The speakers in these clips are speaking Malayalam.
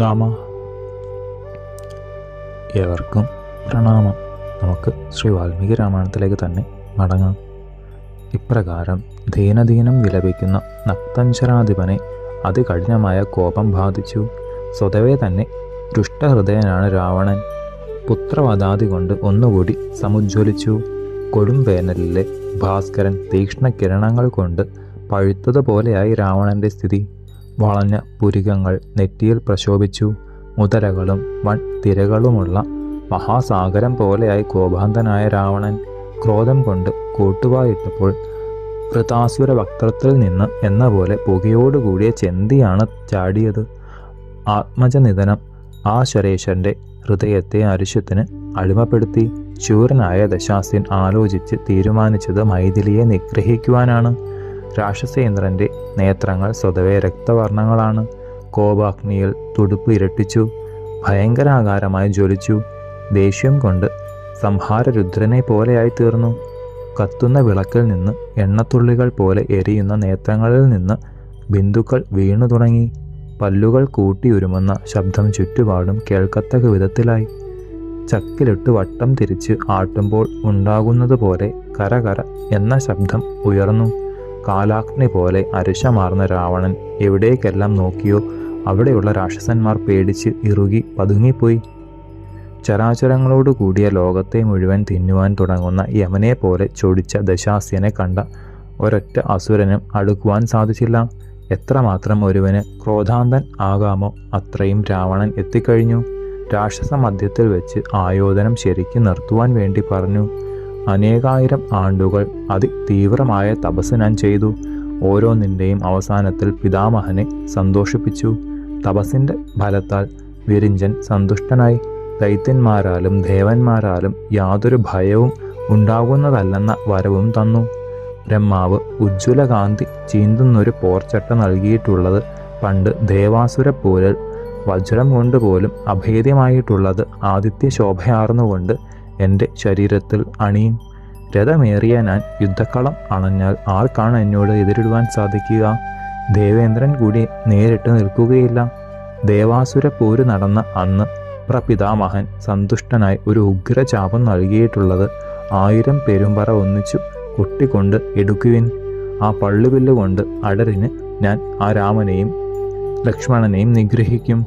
രാമ ഏവർക്കും പ്രണാമം. നമുക്ക് ശ്രീ വാൽമീകി രാമായണത്തിലേക്ക് തന്നെ മടങ്ങാം. ഇപ്രകാരം ദീനദീനം വിലപിക്കുന്ന നക്തഞ്ചരാധിപനെ അതികഠിനമായ കോപം ബാധിച്ചു. സ്വതവേ തന്നെ ദുഷ്ടഹൃദയനാണ് രാവണൻ. പുത്രവധാതി കൊണ്ട് ഒന്നുകൂടി സമുജ്വലിച്ചു. കൊടും വേനലിലെ ഭാസ്കരൻ തീക്ഷ്ണ കിരണങ്ങൾ കൊണ്ട് പഴുത്തതുപോലെയായി രാവണന്റെ സ്ഥിതി. വളഞ്ഞ പുരികങ്ങൾ നെറ്റിയിൽ പ്രശോഭിച്ചു. മുതലകളും വൺ തിരകളുമുള്ള മഹാസാഗരം പോലെയായി കോപാന്തനായ രാവണൻ ക്രോധം കൊണ്ട് കൂട്ടുവായിട്ടപ്പോൾ വൃതാസുര വക്രത്തിൽ നിന്ന് എന്ന പോലെ പുകയോടുകൂടിയ ചെന്തിയാണ് ചാടിയത്. ആത്മജനിധനം ആ ശരേശന്റെ ഹൃദയത്തെ അരിശത്തിന് അടിമപ്പെടുത്തി. ശൂരനായ ദശാസ്യൻ ആലോചിച്ച് തീരുമാനിച്ചത് മൈഥിലിയെ നിഗ്രഹിക്കുവാനാണ്. രാക്ഷസേന്ദ്രന്റെ നേത്രങ്ങൾ സ്വതവേ രക്തവർണങ്ങളാണ് കോപാഗ്നിയിൽ തുടുപ്പ് ഇരട്ടിച്ചു. ഭയങ്കരാകാരമായി ജ്വലിച്ചു. ദേഷ്യം കൊണ്ട് സംഹാരരുദ്രനെ പോലെയായി തീർന്നു. കത്തുന്ന വിളക്കിൽ നിന്ന് എണ്ണത്തുള്ളികൾ പോലെ എരിയുന്ന നേത്രങ്ങളിൽ നിന്ന് ബിന്ദുക്കൾ വീണു തുടങ്ങി. പല്ലുകൾ കൂട്ടിയുരുമുന്ന ശബ്ദം ചുറ്റുപാടും കേൾക്കത്തക്ക വിധത്തിലായി. ചക്കിലിട്ട് വട്ടം തിരിച്ച് ആട്ടുമ്പോൾ ഉണ്ടാകുന്നതുപോലെ കരകര എന്ന ശബ്ദം ഉയർന്നു. കാലാഗ്നി പോലെ അരിശമാർന്ന രാവണൻ എവിടേക്കെല്ലാം നോക്കിയോ അവിടെയുള്ള രാക്ഷസന്മാർ പേടിച്ച് ഇറുകി പതുങ്ങിപ്പോയി. ചരാചരങ്ങളോട് കൂടിയ ലോകത്തെ മുഴുവൻ തിന്നുവാൻ തുടങ്ങുന്ന യമനെ പോലെ ചൊടിച്ച ദശാസ്യനെ കണ്ട ഒരൊറ്റ അസുരനും അടുക്കുവാൻ സാധിച്ചില്ല. എത്രമാത്രം ഒരുവന് ക്രോധാന്തൻ ആകാമോ അത്രയും രാവണൻ എത്തിക്കഴിഞ്ഞു. രാക്ഷസ മധ്യത്തിൽ വെച്ച് ആയോധനം ശരിക്കും നിർത്തുവാൻ വേണ്ടി പറഞ്ഞു. അനേകായിരം ആണ്ടുകൾ അതിതീവ്രമായ തപസ് ഞാൻ ചെയ്തു. ഓരോന്നിന്റെയും അവസാനത്തിൽ പിതാമഹനെ സന്തോഷിപ്പിച്ചു. തപസ്സിന്റെ ഫലത്താൽ വിരിഞ്ചൻ സന്തുഷ്ടനായി. ദൈത്യന്മാരാലും ദേവന്മാരാലും യാതൊരു ഭയവും ഉണ്ടാകുന്നതല്ലെന്ന വരവും തന്നു. ബ്രഹ്മാവ് ഉജ്ജ്വലകാന്തി ചീന്തുന്നൊരു പോർച്ചട്ട നൽകിയിട്ടുള്ളത് പണ്ട് ദേവാസുരപ്പോരിൽ വജ്രം കൊണ്ടുപോലും അഭേദ്യമായിട്ടുള്ളത് ആദിത്യ ശോഭയാർന്നുകൊണ്ട് എന്റെ ശരീരത്തിൽ അണിയും. രഥമേറിയ ഞാൻ യുദ്ധക്കളം അണഞ്ഞാൽ ആർക്കാണ് എന്നോട് എതിരിടുവാൻ സാധിക്കുക? ദേവേന്ദ്രൻ കൂടി നേരിട്ട് നിൽക്കുകയില്ല. ദേവാസുര പോര് നടന്ന അന്ന് പ്രപിതാമഹൻ സന്തുഷ്ടനായി ഒരു ഉഗ്രചാപം നൽകിയിട്ടുള്ളത് ആയിരം പെരുമ്പറ ഒന്നിച്ചു കൊട്ടിക്കൊണ്ട് എടുക്കുവിൻ. ആ പള്ളുവില്ല് കൊണ്ട് അടരിന് ഞാൻ ആ രാമനെയും ലക്ഷ്മണനെയും നിഗ്രഹിക്കും.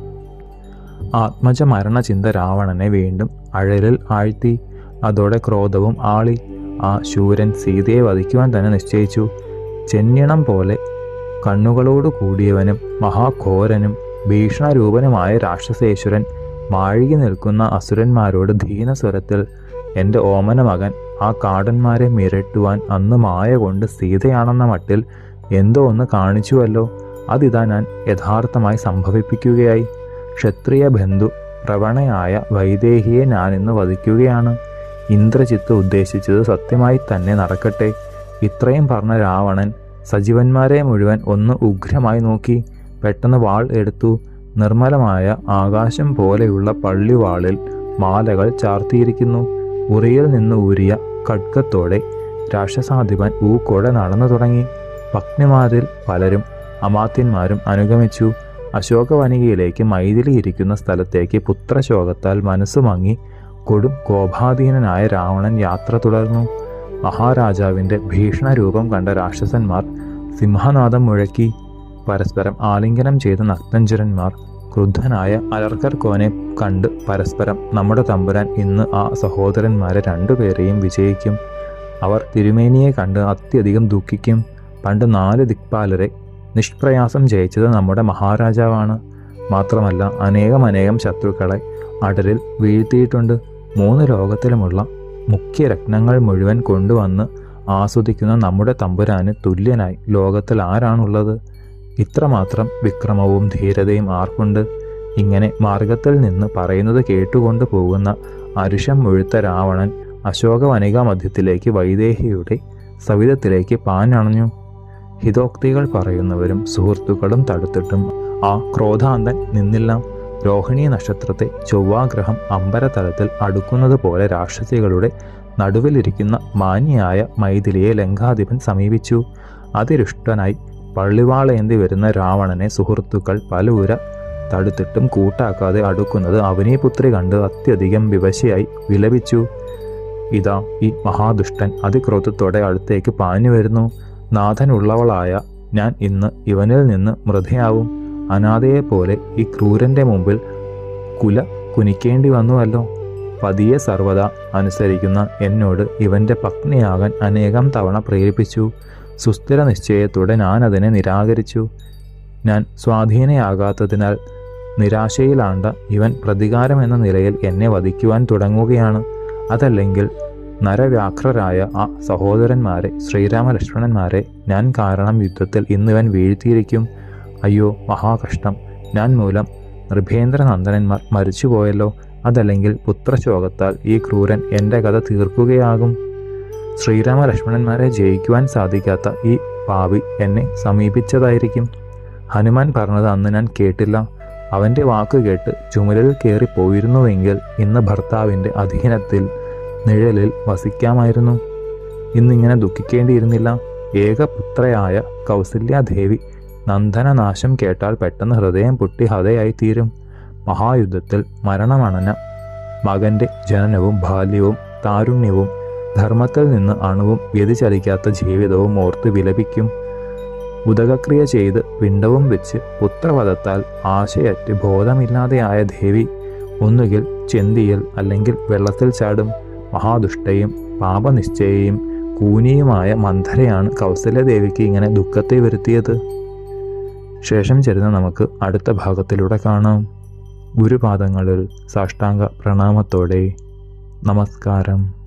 ആത്മജ മരണചിന്ത രാവണനെ വീണ്ടും അഴലിൽ ആഴ്ത്തി. അതോടെ ക്രോധവും ആളി. ആ ശൂരൻ സീതയെ വധിക്കുവാൻ തന്നെ നിശ്ചയിച്ചു. ചെന്നിണം പോലെ കണ്ണുകളോട് കൂടിയവനും മഹാഘോരനും ഭീഷണരൂപനുമായ രാക്ഷസേശ്വരൻ മാഴുകി നിൽക്കുന്ന അസുരന്മാരോട് ധീനസ്വരത്തിൽ എന്റെ ഓമന മകൻ ആ കാടന്മാരെ മിരട്ടുവാൻ അന്ന് മായ കൊണ്ട് സീതയാണെന്ന മട്ടിൽ എന്തോ ഒന്ന് കാണിച്ചുവല്ലോ. അതിതാ ഞാൻ യഥാർത്ഥമായി സംഭവിപ്പിക്കുകയായി. ക്ഷത്രിയ ബന്ധു പ്രവണയായ വൈദേഹിയെ ഞാൻ ഞാനിന്ന് വധിക്കുകയാണ്. ഇന്ദ്രജിത്ത് ഉദ്ദേശിച്ചത് സത്യമായി തന്നെ നടക്കട്ടെ. ഇത്രയും പറഞ്ഞ രാവണൻ സജീവന്മാരെ മുഴുവൻ ഒന്ന് ഉഗ്രമായി നോക്കി. പെട്ടെന്ന് വാൾ എടുത്തു. നിർമ്മലമായ ആകാശം പോലെയുള്ള പള്ളിവാളിൽ മാലകൾ ചാർത്തിയിരിക്കുന്നു. ഉറിയിൽ നിന്ന് ഊരിയ ഖഡ്ഗത്തോടെ രാക്ഷസാധിപൻ ഊക്കോടെ നടന്നു തുടങ്ങി. പത്നിമാരിൽ പലരും അമാത്യന്മാരും അനുഗമിച്ചു. അശോകവനികയിലേക്ക് മൈഥിലി ഇരിക്കുന്ന സ്ഥലത്തേക്ക് പുത്രശോകത്താൽ മനസ്സ് മങ്ങി കൊടും കോപാധീനനായ രാവണൻ യാത്ര തുടർന്നു. മഹാരാജാവിന്റെ ഭീഷണരൂപം കണ്ട രാക്ഷസന്മാർ സിംഹനാദം മുഴക്കി. പരസ്പരം ആലിംഗനം ചെയ്ത നക്തഞ്ചരന്മാർ ക്രുദ്ധനായ അലർക്കർ കോനെ കണ്ട് പരസ്പരം നമ്മുടെ തമ്പുരാൻ ഇന്ന് ആ സഹോദരന്മാരെ രണ്ടുപേരെയും വിജയിക്കും. അവർ തിരുമേനിയെ കണ്ട് അത്യധികം ദുഃഖിക്കും. പണ്ട് നാല് ദിക്പാലരെ നിഷ്പ്രയാസം ജയിച്ചത് നമ്മുടെ മഹാരാജാവാണ്. മാത്രമല്ല അനേകം അനേകം ശത്രുക്കളെ അടലിൽ വീഴ്ത്തിയിട്ടുണ്ട്. മൂന്ന് ലോകത്തിലുമുള്ള മുഖ്യ രത്നങ്ങൾ മുഴുവൻ കൊണ്ടുവന്ന് ആസ്വദിക്കുന്ന നമ്മുടെ തമ്പുരാന് തുല്യനായി ലോകത്തിൽ ആരാണുള്ളത്? ഇത്രമാത്രം വിക്രമവും ധീരതയും ആർക്കുണ്ട്? ഇങ്ങനെ മാർഗത്തിൽ നിന്ന് പറയുന്നത് കേട്ടുകൊണ്ട് പോകുന്ന അരുഷം മുഴുത്ത രാവണൻ അശോകവനിക മധ്യത്തിലേക്ക് വൈദേഹിയുടെ സവിധത്തിലേക്ക് പാഞ്ഞണഞ്ഞു. ഹിതോക്തികൾ പറയുന്നവരും സുഹൃത്തുക്കളും തടുത്തിട്ടും ആ ക്രോധാന്തൻ നിന്നില്ല. രോഹിണി നക്ഷത്രത്തെ ചൊവ്വാഗ്രഹം അമ്പരതലത്തിൽ അടുക്കുന്നത് പോലെ രാക്ഷസികളുടെ നടുവിലിരിക്കുന്ന മാന്യായ മൈഥിലിയെ ലങ്കാധിപൻ സമീപിച്ചു. അതിരുഷ്ടനായി പള്ളിവാളേന്തി വരുന്ന രാവണനെ സുഹൃത്തുക്കൾ പലവുര തടുത്തിട്ടും കൂട്ടാക്കാതെ അടുക്കുന്നത് അവനീപുത്രി കണ്ട് അത്യധികം വിവശയായി വിലപിച്ചു. ഇതാ ഈ മഹാദുഷ്ടൻ അതിക്രോധത്തോടെ അടുത്തേക്ക് പാഞ്ഞു വരുന്നു. നാഥനുള്ളവളായ ഞാൻ ഇന്ന് ഇവനിൽ നിന്ന് മൃതയാവും അനാഥയെപ്പോലെ ഈ ക്രൂരന്റെ മുമ്പിൽ കുല കുനിക്കേണ്ടി വന്നുവല്ലോ. പതിയെ സർവത അനുസരിക്കുന്ന എന്നോട് ഇവന്റെ പത്നിയാകാൻ അനേകം തവണ പ്രേരിപ്പിച്ചു. സുസ്ഥിര നിശ്ചയത്തോടെ ഞാൻ അതിനെ നിരാകരിച്ചു. ഞാൻ സ്വാധീനയാകാത്തതിനാൽ നിരാശയിലാണ്ട ഇവൻ പ്രതികാരം എന്ന നിലയിൽ എന്നെ വധിക്കുവാൻ തുടങ്ങുകയാണ്. അതല്ലെങ്കിൽ നരവ്യാഘ്രരായ ആ സഹോദരന്മാരെ ശ്രീരാമലക്ഷ്മണന്മാരെ ഞാൻ കാരണം യുദ്ധത്തിൽ ഇന്നിവൻ വീഴ്ത്തിയിരിക്കും. അയ്യോ മഹാകഷ്ടം. ഞാൻ മൂലം നൃഭേന്ദ്രനന്ദനന്മാർ മരിച്ചുപോയല്ലോ. അതല്ലെങ്കിൽ പുത്രശോകത്താൽ ഈ ക്രൂരൻ എന്റെ കഥ തീർക്കുകയാകും. ശ്രീരാമലക്ഷ്മണന്മാരെ ജയിക്കുവാൻ സാധിക്കാത്ത ഈ പാവി എന്നെ സമീപിച്ചതായിരിക്കും. ഹനുമാൻ പറഞ്ഞത് അന്ന് ഞാൻ കേട്ടില്ല. അവന്റെ വാക്ക് കേട്ട് ചുമലിൽ കയറി പോയിരുന്നുവെങ്കിൽ ഇന്ന് ഭർത്താവിന്റെ അധീനത്തിൽ നിഴലിൽ വസിക്കാമായിരുന്നു. ഇന്നിങ്ങനെ ദുഃഖിക്കേണ്ടിയിരുന്നില്ല. ഏകപുത്രയായ കൗസല്യാദേവി നന്ദനനാശം കേട്ടാൽ പെട്ടെന്ന് ഹൃദയം പൊട്ടി ഹതയായി തീരും മഹായുദ്ധത്തിൽ മരണമണഞ്ഞ മകന്റെ ജനനവും ബാല്യവും താരുണ്യവും ധർമ്മത്തിൽ നിന്ന് അണുവും വ്യതിചലിക്കാത്ത ജീവിതവും ഓർത്ത് വിലപിക്കും. ഉദകക്രിയ ചെയ്ത് പിണ്ടവും വെച്ച് പുത്രവധത്താൽ ആശയറ്റ് ബോധമില്ലാതെയായ ദേവി ഒന്നുകിൽ ചെന്തിയിൽ അല്ലെങ്കിൽ വെള്ളത്തിൽ ചാടും. മഹാദുഷ്ടയും പാപനിശ്ചയയും കൂനിയുമായ മന്ധരയാണ് കൗസല്യദേവിക്ക് ഇങ്ങനെ ദുഃഖത്തെ വരുത്തിയത്. ശേഷം ചെരുന്ന നമുക്ക് അടുത്ത ഭാഗത്തിലൂടെ കാണാം. ഗുരുപാദങ്ങളിൽ സാഷ്ടാംഗ പ്രണാമത്തോടെ. നമസ്കാരം.